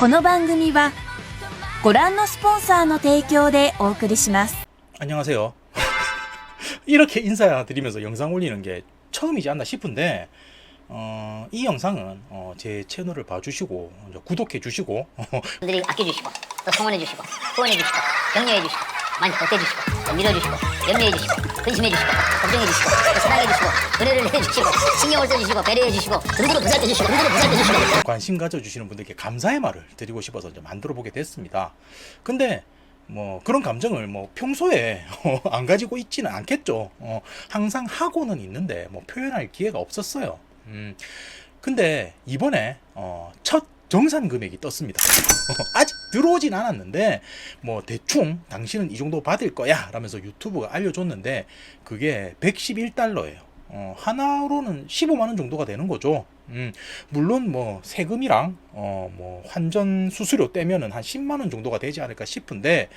この番組はご覧のスポンサーの提供でお送りします。 안녕하세요. 이렇게 인사드리면서 영상 올리는 게 처음이지 않나 싶은데 어, 이 영상은 어, 제 채널을 봐주시고 이제 구독해주시고 분들이 아껴주시고 또 성원해주시고 후원해주시고 격려해주시고 많이 보태주시고 또 밀어주시고 염려해주시고 근심해주시고 걱정해주시고 또 사랑해주시고 은혜를 해주시고 신경을 써주시고 배려해주시고 두루두루 보살펴주시고 두루두루 보살펴주시고 관심 가져주시는 분들께 감사의 말을 드리고 싶어서 이제 만들어 보게 됐습니다. 근데 뭐 그런 감정을 뭐 평소에 안 가지고 있지는 않겠죠. 어, 항상 하고는 있는데 뭐 표현할 기회가 없었어요. 음, 근데 이번에 어, 첫 정산 금액이 떴습니다. 아직 들어오진 않았는데 뭐 대충 당신은 이 정도 받을 거야 라면서 유튜브가 알려줬는데 그게 111달러예요. 어, 하나로는 15만 원 정도가 되는 거죠. 음, 물론 뭐 세금이랑 어, 뭐 환전 수수료 떼면은 한 10만 원 정도가 되지 않을까 싶은데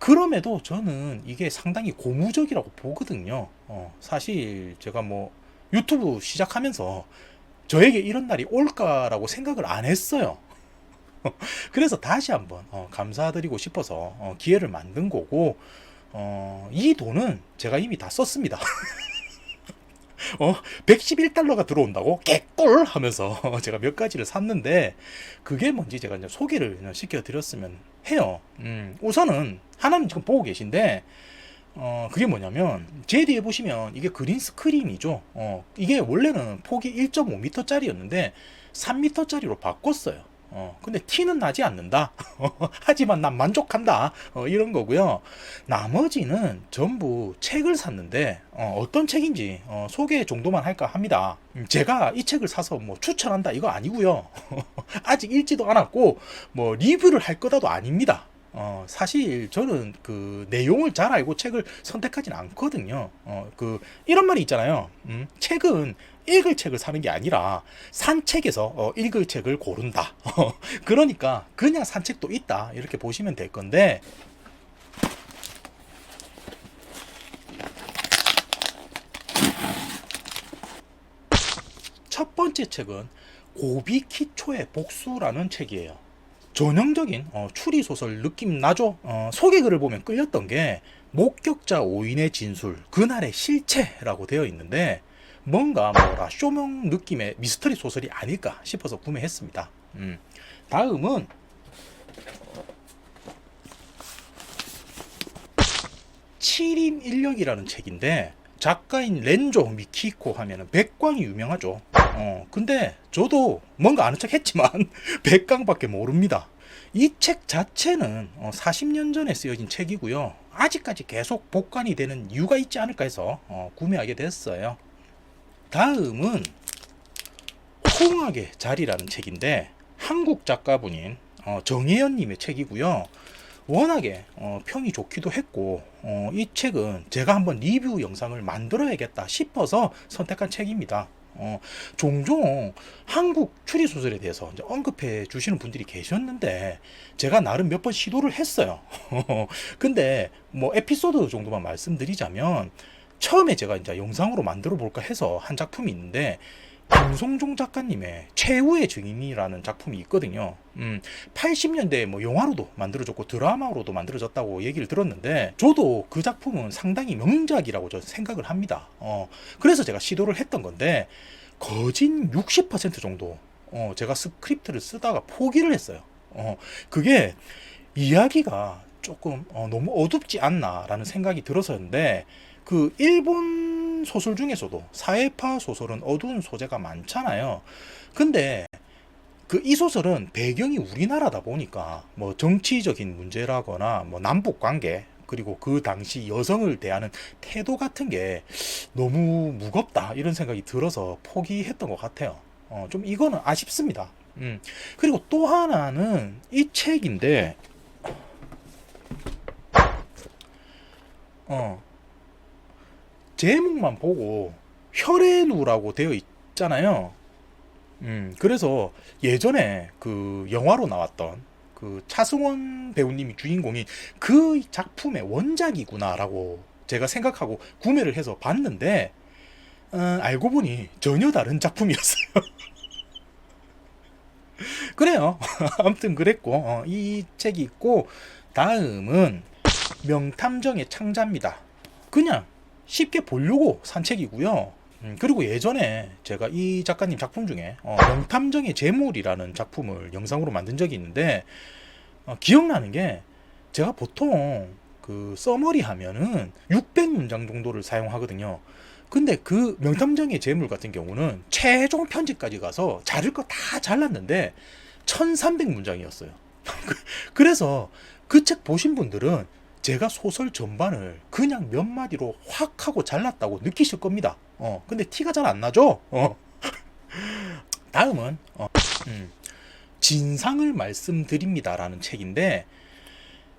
그럼에도 저는 이게 상당히 고무적이라고 보거든요. 어, 사실 제가 뭐 유튜브 시작하면서 저에게 이런 날이 올까라고 생각을 안 했어요. 그래서 다시 한번 어, 감사드리고 싶어서 어, 기회를 만든 거고 어, 이 돈은 제가 이미 다 썼습니다. 어, 111달러가 들어온다고 개꿀 하면서 제가 몇 가지를 샀는데 그게 뭔지 제가 이제 소개를 시켜드렸으면 해요. 음, 우선은 하나는 지금 보고 계신데 어, 그게 뭐냐면 제 뒤에 보시면 이게 그린 스크린이죠. 어, 이게 원래는 폭이 1.5m짜리였는데 3m짜리로 바꿨어요. 어, 근데 티는 나지 않는다. 하지만 난 만족한다. 어, 이런 거고요. 나머지는 전부 책을 샀는데 어, 떤 책인지 어, 소개 정도만 할까 합니다. 음, 제가 이 책을 사서 뭐 추천한다 이거 아니고요. 아직 읽지도 않았고 뭐 리뷰를 할 거다도 아닙니다. 어, 사실 저는 그 내용을 잘 알고 책을 선택하진 않거든요. 어, 그 이런 말이 있잖아요. 음, 책은 읽을 책을 사는 게 아니라 산 책에서 어, 읽을 책을 고른다. 어, 그러니까 그냥 산 책도 있다 이렇게 보시면 될 건데 첫 번째 책은 고비 키초의 복수라는 책이에요. 전형적인 어, 추리 소설 느낌 나죠? 어, 소개글을 보면 끌렸던 게 목격자 5인의 진술, 그날의 실체라고 되어 있는데 뭔가 뭐라 쇼명 느낌의 미스터리 소설이 아닐까 싶어서 구매했습니다. 음. 다음은 칠인 인력이라는 책인데 작가인 렌조 미키코 하면은 백광이 유명하죠. 어, 근데 저도 뭔가 아는 척 했지만 백광밖에 모릅니다. 이 책 자체는 어, 40년 전에 쓰여진 책이고요. 아직까지 계속 복관이 되는 이유가 있지 않을까 해서 어, 구매하게 됐어요. 다음은 홍학의 자리라는 책인데 한국 작가분인 어, 정혜연님의 책이고요. 워낙에 어, 평이 좋기도 했고 어, 이 책은 제가 한번 리뷰 영상을 만들어야겠다 싶어서 선택한 책입니다. 어, 종종 한국 추리 소설에 대해서 이제 언급해 주시는 분들이 계셨는데 제가 나름 몇 번 시도를 했어요. 근데 뭐 에피소드 정도만 말씀드리자면 처음에 제가 이제 영상으로 만들어 볼까 해서 한 작품이 있는데 김송종 작가님의 최후의 증인이라는 작품이 있거든요. 음, 80년대에 뭐 영화로도 만들어졌고 드라마로도 만들어졌다고 얘기를 들었는데 저도 그 작품은 상당히 명작이라고 저 생각을 합니다. 어, 그래서 제가 시도를 했던 건데 거진 60% 정도 어, 제가 스크립트를 쓰다가 포기를 했어요. 어, 그게 이야기가 조금 어, 너무 어둡지 않나라는 생각이 들어서였는데 그 일본 소설 중에서도 사회파 소설은 어두운 소재가 많잖아요. 근데 그 이 소설은 배경이 우리나라다 보니까 뭐 정치적인 문제라거나 뭐 남북 관계 그리고 그 당시 여성을 대하는 태도 같은 게 너무 무겁다 이런 생각이 들어서 포기했던 것 같아요. 어, 좀 이거는 아쉽습니다. 음. 그리고 또 하나는 이 책인데 어 제목만 보고 혈의누라고 되어 있잖아요. 음, 그래서 예전에 그 영화로 나왔던 그 차승원 배우님이 주인공인 그 작품의 원작이구나라고 제가 생각하고 구매를 해서 봤는데 어, 알고 보니 전혀 다른 작품이었어요. 그래요. 아무튼 그랬고 어, 이 책이 있고 다음은 명탐정의 창자입니다. 그냥 쉽게 보려고 산 책이고요. 음, 그리고 예전에 제가 이 작가님 작품 중에 어, 명탐정의 재물이라는 작품을 영상으로 만든 적이 있는데 어, 기억나는 게 제가 보통 그 써머리 하면은 600문장 정도를 사용하거든요. 근데 그 명탐정의 재물 같은 경우는 최종 편집까지 가서 자를 거 다 잘랐는데 1300문장이었어요. 그래서 그 책 보신 분들은 제가 소설 전반을 그냥 몇 마디로 확 하고 잘랐다고 느끼실 겁니다. 어, 근데 티가 잘 안 나죠? 어. 다음은, 어, 음, 진상을 말씀드립니다라는 책인데,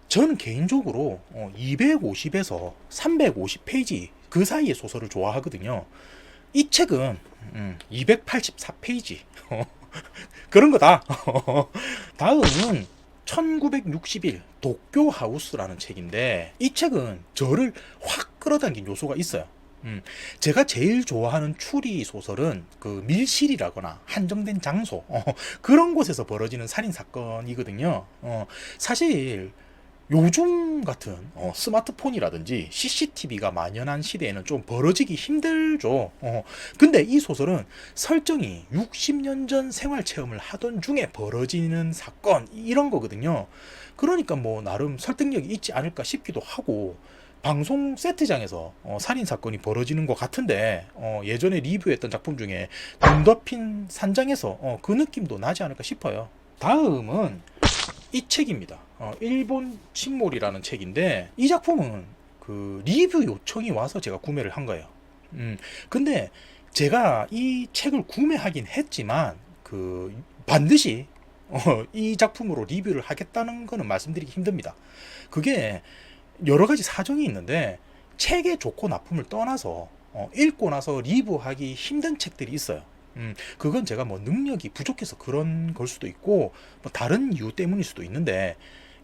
저는 개인적으로 250에서 350페이지 그 사이의 소설을 좋아하거든요. 이 책은 284페이지 그런 거다. 다음은 1961 도쿄 하우스라는 책인데 이 책은 저를 확 끌어당긴 요소가 있어요. 음, 제가 제일 좋아하는 추리 소설은 그 밀실이라거나 한정된 장소 어, 그런 곳에서 벌어지는 살인 사건이거든요. 어, 사실 요즘 같은 어, 스마트폰이라든지 CCTV가 만연한 시대에는 좀 벌어지기 힘들죠. 어, 근데 이 소설은 설정이 60년 전 생활 체험을 하던 중에 벌어지는 사건 이런 거거든요. 그러니까 뭐 나름 설득력이 있지 않을까 싶기도 하고 방송 세트장에서 어, 살인 사건이 벌어지는 것 같은데 어, 예전에 리뷰했던 작품 중에 눈 덮인 산장에서 어, 그 느낌도 나지 않을까 싶어요. 다음은 이 책입니다. 어, 일본 침몰이라는 책인데 이 작품은 그 리뷰 요청이 와서 제가 구매를 한 거예요. 음, 근데 제가 이 책을 구매하긴 했지만 그 반드시 어, 이 작품으로 리뷰를 하겠다는 거는 말씀드리기 힘듭니다. 그게 여러 가지 사정이 있는데 책의 좋고 나쁨을 떠나서 어, 읽고 나서 리뷰하기 힘든 책들이 있어요. 음, 그건 제가 뭐 능력이 부족해서 그런 걸 수도 있고 뭐 다른 이유 때문일 수도 있는데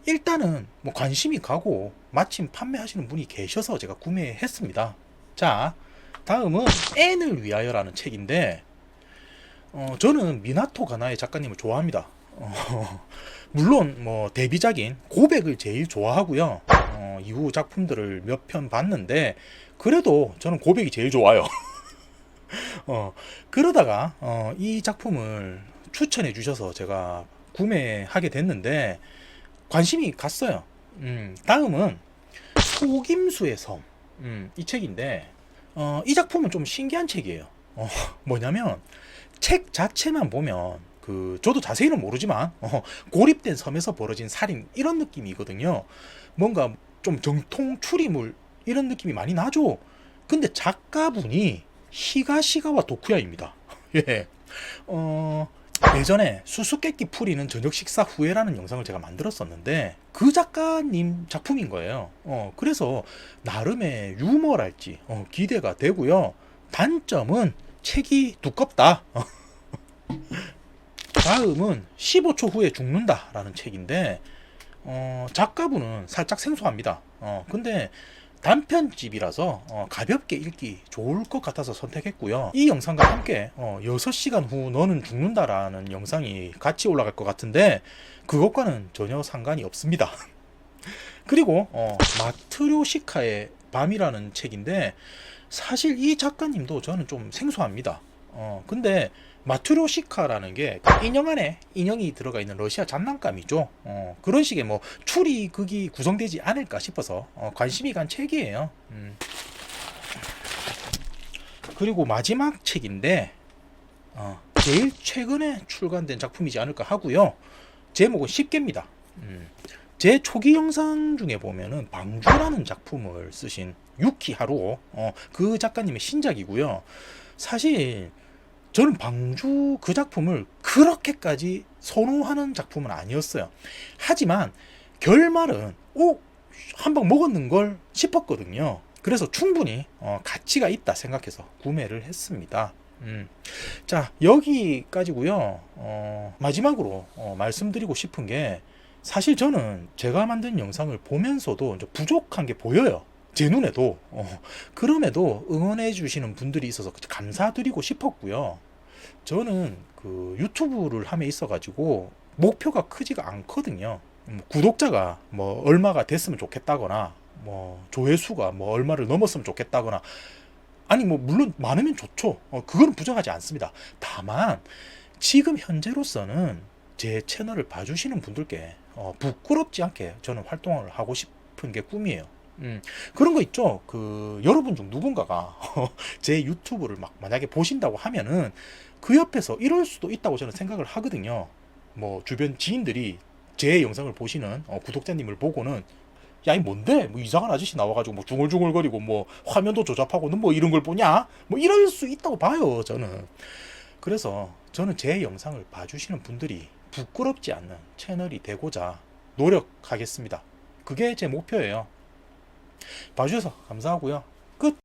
일단은 뭐 관심이 가고 마침 판매하시는 분이 계셔서 제가 구매했습니다. 자, 다음은 N을 위하여라는 책인데 어, 저는 미나토 가나의 작가님을 좋아합니다. 어, 물론 뭐 데뷔작인 고백을 제일 좋아하고요. 어, 이후 작품들을 몇 편 봤는데 그래도 저는 고백이 제일 좋아요. 어, 그러다가 어, 이 작품을 추천해 주셔서 제가 구매하게 됐는데 관심이 갔어요. 음, 다음은 속임수의 섬. 음, 이 책인데 어, 이 작품은 좀 신기한 책이에요. 어, 뭐냐면 책 자체만 보면 그 저도 자세히는 모르지만 어, 고립된 섬에서 벌어진 살인 이런 느낌이거든요. 뭔가 좀 정통 추리물 이런 느낌이 많이 나죠. 근데 작가분이 히가시가와 도쿠야입니다. 예. 어, 예전에 수수께끼 풀이는 저녁 식사 후에라는 영상을 제가 만들었었는데 그 작가님 작품인 거예요. 어, 그래서 나름의 유머랄지 어, 기대가 되고요. 단점은 책이 두껍다. 다음은 15초 후에 죽는다라는 책인데 어, 작가분은 살짝 생소합니다. 어, 근데 단편집이라서 어, 가볍게 읽기 좋을 것 같아서 선택했고요. 이 영상과 함께 어, 6시간 후 너는 죽는다라는 영상이 같이 올라갈 것 같은데 그것과는 전혀 상관이 없습니다. 그리고 어, 마트료시카의 밤이라는 책인데 사실 이 작가님도 저는 좀 생소합니다. 어, 근데 마트로시카라는 게 인형 안에 인형이 들어가 있는 러시아 장난감이죠. 어, 그런 식의 뭐 추리극이 구성되지 않을까 싶어서 어, 관심이 간 책이에요. 음. 그리고 마지막 책인데 어, 제일 최근에 출간된 작품이지 않을까 하고요. 제목은 쉽게입니다. 음. 제 초기 영상 중에 보면은 방주라는 작품을 쓰신 유키 하루 어, 그 작가님의 신작이고요. 사실 저는 방주 그 작품을 그렇게까지 선호하는 작품은 아니었어요. 하지만 결말은 오 한방 먹었는 걸 싶었거든요. 그래서 충분히 어, 가치가 있다 생각해서 구매를 했습니다. 음. 자 여기까지고요. 어, 마지막으로 어, 말씀드리고 싶은 게 사실 저는 제가 만든 영상을 보면서도 부족한 게 보여요. 제 눈에도 어, 그럼에도 응원해 주시는 분들이 있어서 감사드리고 싶었고요. 저는 그 유튜브를 함에 있어 가지고 목표가 크지가 않거든요. 음, 구독자가 뭐 얼마가 됐으면 좋겠다거나 뭐 조회수가 뭐 얼마를 넘었으면 좋겠다거나 아니 뭐 물론 많으면 좋죠. 어, 그거는 부정하지 않습니다. 다만 지금 현재로서는 제 채널을 봐주시는 분들께 어, 부끄럽지 않게 저는 활동을 하고 싶은 게 꿈이에요. 음, 그런 거 있죠. 그 여러분 중 누군가가 제 유튜브를 막 만약에 보신다고 하면은 그 옆에서 이럴 수도 있다고 저는 생각을 하거든요. 뭐 주변 지인들이 제 영상을 보시는 어, 구독자님을 보고는 야, 이 뭔데? 뭐 이상한 아저씨 나와가지고 뭐 중얼중얼거리고 뭐 화면도 조잡하고 는 뭐 이런 걸 보냐? 뭐 이럴 수 있다고 봐요, 저는. 그래서 저는 제 영상을 봐주시는 분들이 부끄럽지 않는 채널이 되고자 노력하겠습니다. 그게 제 목표예요. 봐주셔서 감사하고요.